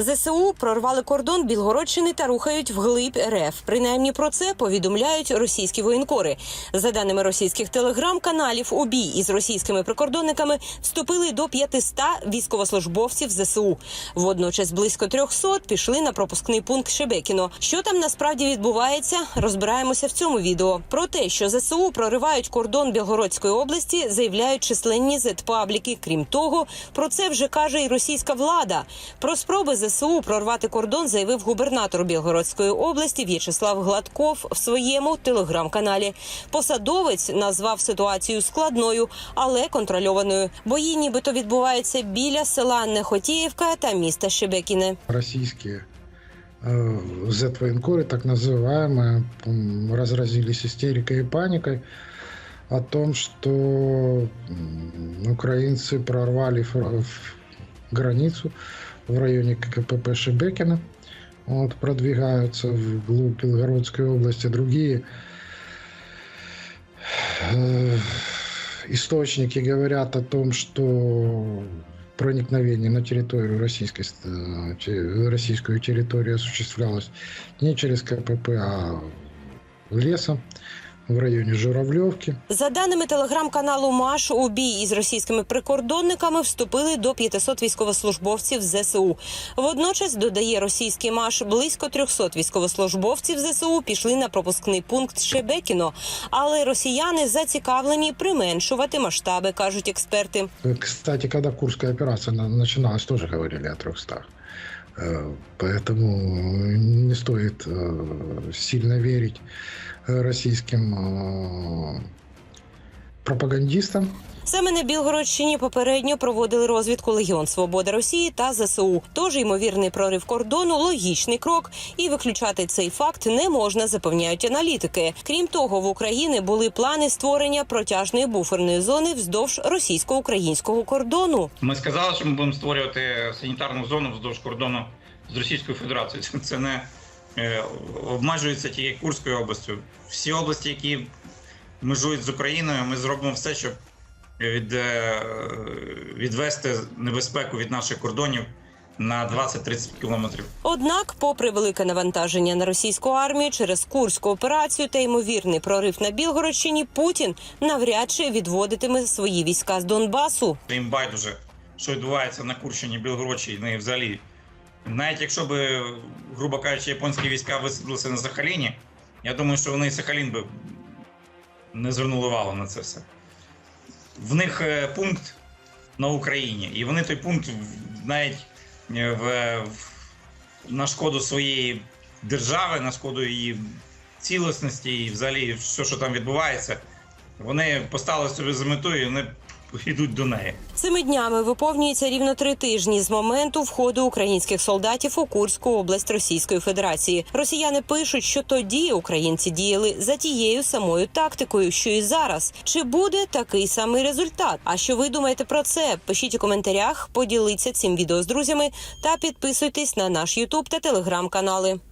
ЗСУ прорвали кордон Білгородщини та рухають вглиб РФ. Принаймні про це повідомляють російські воєнкори. За даними російських телеграм-каналів, у бій із російськими прикордонниками вступили до 500 військовослужбовців ЗСУ. Водночас близько 300 пішли на пропускний пункт Шебекіно. Що там насправді відбувається, розбираємося в цьому відео. Про те, що ЗСУ проривають кордон Білгородської області, заявляють численні зетпабліки. Крім того, про це вже каже і російська влада. Про спроби ЗСУ прорвати кордон заявив губернатор Білгородської області В'ячеслав Гладков в своєму телеграм-каналі. Посадовець назвав ситуацію складною, але контрольованою. Бої нібито відбуваються біля села Нехотіївка та міста Шебекіне. российские э, Z-военкоры, так называемые, м, разразились истерикой и паникой о том, что м, украинцы прорвали фр- ф- границу в районе КПП Шебекина, вот, продвигаются вглубь Белгородской области. Другие источники говорят о том, что проникновение на территорию российской, российскую территорию осуществлялось не через КПП, а лесом в районе Журавлевки. За даними телеграм-каналу МАШ, у бій із російськими прикордонниками вступили до 500 військовослужбовців ЗСУ. Водночас додає російський МАШ, близько 300 військовослужбовців ЗСУ пішли на пропускний пункт Шебекіно. Але росіяни зацікавлені применшувати масштаби, кажуть експерти. Кстати, когда Курская операция на- начиналась, тоже говорили о 300. Э, Поэтому не стоит э, сильно верить э, российским э, пропагандистам. Саме на Білгородщині попередньо проводили розвідку Легіон Свобода Росії та ЗСУ. Тож ймовірний прорив кордону логічний крок, і виключати цей факт не можна, запевняють аналітики. Крім того, в Україні були плани створення протяжної буферної зони вздовж російсько-українського кордону. Ми сказали, що ми будемо створювати санітарну зону вздовж кордону з Російською Федерацією. Це, не е, обмежується тільки Курською областю. Всі області, які межують з Україною, ми зробимо все, щоб від, е, відвести небезпеку від наших кордонів на 20-30 кілометрів. Однак, попри велике навантаження на російську армію через курську операцію та ймовірний прорив на Білгородщині, Путін навряд чи відводитиме свої війська з Донбасу. Їм байдуже, що відбувається на Курщині, Білгородщині взагалі. Навіть якщо б, грубо кажучи, японські війська висадилися на Сахаліні, я думаю, що вони і Сахалін би не звернули увагу на це все. В них е, пункт на Україні, і вони той пункт навіть е, в, на шкоду своєї держави, на шкоду її цілісності і взагалі все, що там відбувається, вони поставили собі за метою. вони йдуть до неї. Цими днями виповнюється рівно три тижні з моменту входу українських солдатів у Курську область Російської Федерації. Росіяни пишуть, що тоді українці діяли за тією самою тактикою, що і зараз. Чи буде такий самий результат? А що ви думаєте про це? Пишіть у коментарях, поділіться цим відео з друзями та підписуйтесь на наш Ютуб та телеграм канали.